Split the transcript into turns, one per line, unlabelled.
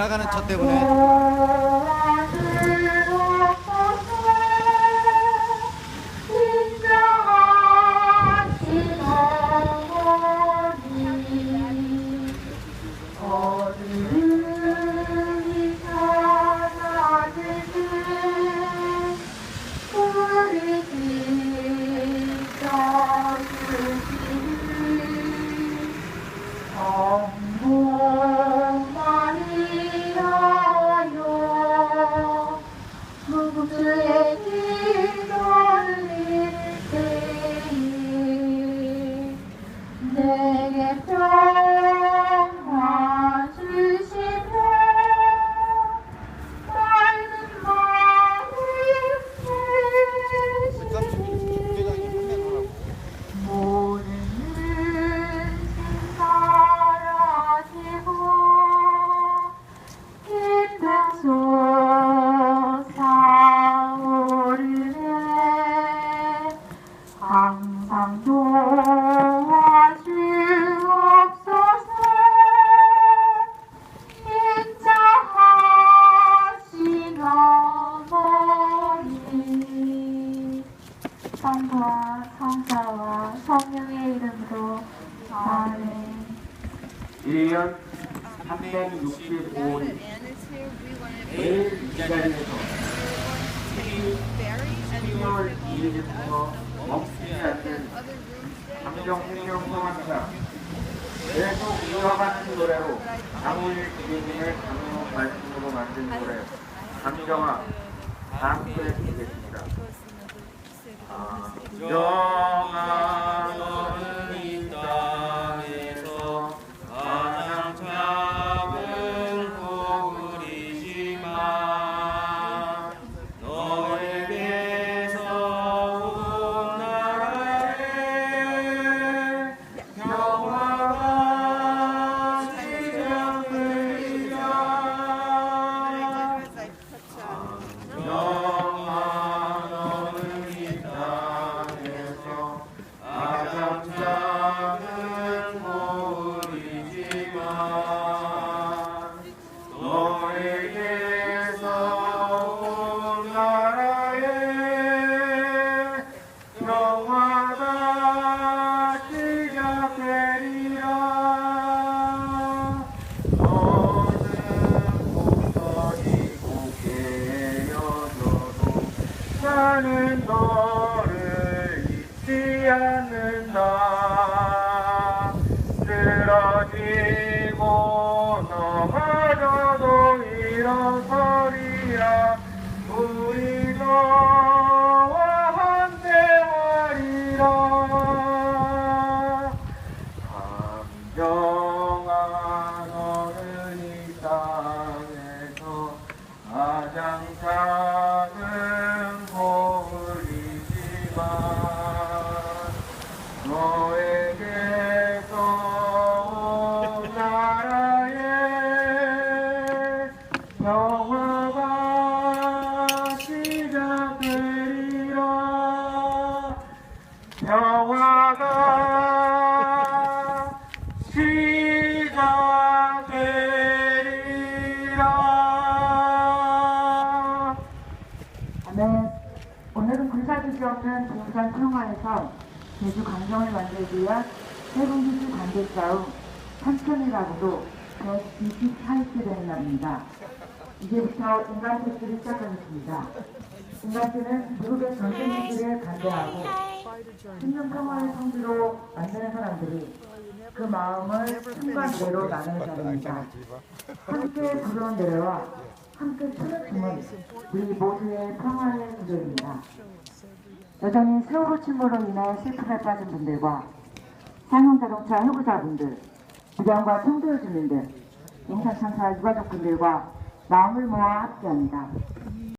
지나가는 차 때문에
무주 이름으로 아멘
1년 365일. 매일 이 자리에서 12월 2일부터 멈추지 않는 감정 생명소환사 계속 이어가는 노래로 장우일 주님의 강력 말씀으로 만든 노래 감정아 다 함께 부르겠습니다. 감 정아 나는 너를 잊지 않는다. 쓰러지고 넘어져도 일어서리라 우리 너와 함께 하리라. 감정아 너는 이 땅에서 가장 작 너에게서 온 나라에 평화가 시작되리라 평화가 시작되리라
아멘. 오늘은 군사주지 없는 동산 평화에서 제주 강정을 만들기 위한 세분기수 관계 싸움 삼천이라고도 128째 되는 날입니다. 이제부터 인간 테스트를 시작하겠습니다. 인간 테는 미국의 전쟁 위기를 반대하고 신년 평화의 성지로 만드는 사람들이 그 마음을 순간대로 나누는 자리입니다. 함께 부르는 노래와 함께 추는 춤은 우리 모두의 평화의 구조입니다. 여전히 세월호 침몰로 인해 슬픔에 빠진 분들과 상용자동차 해고자분들, 부정과 청도의 주민들, 인천천사 유가족분들과 마음을 모아 함께합니다.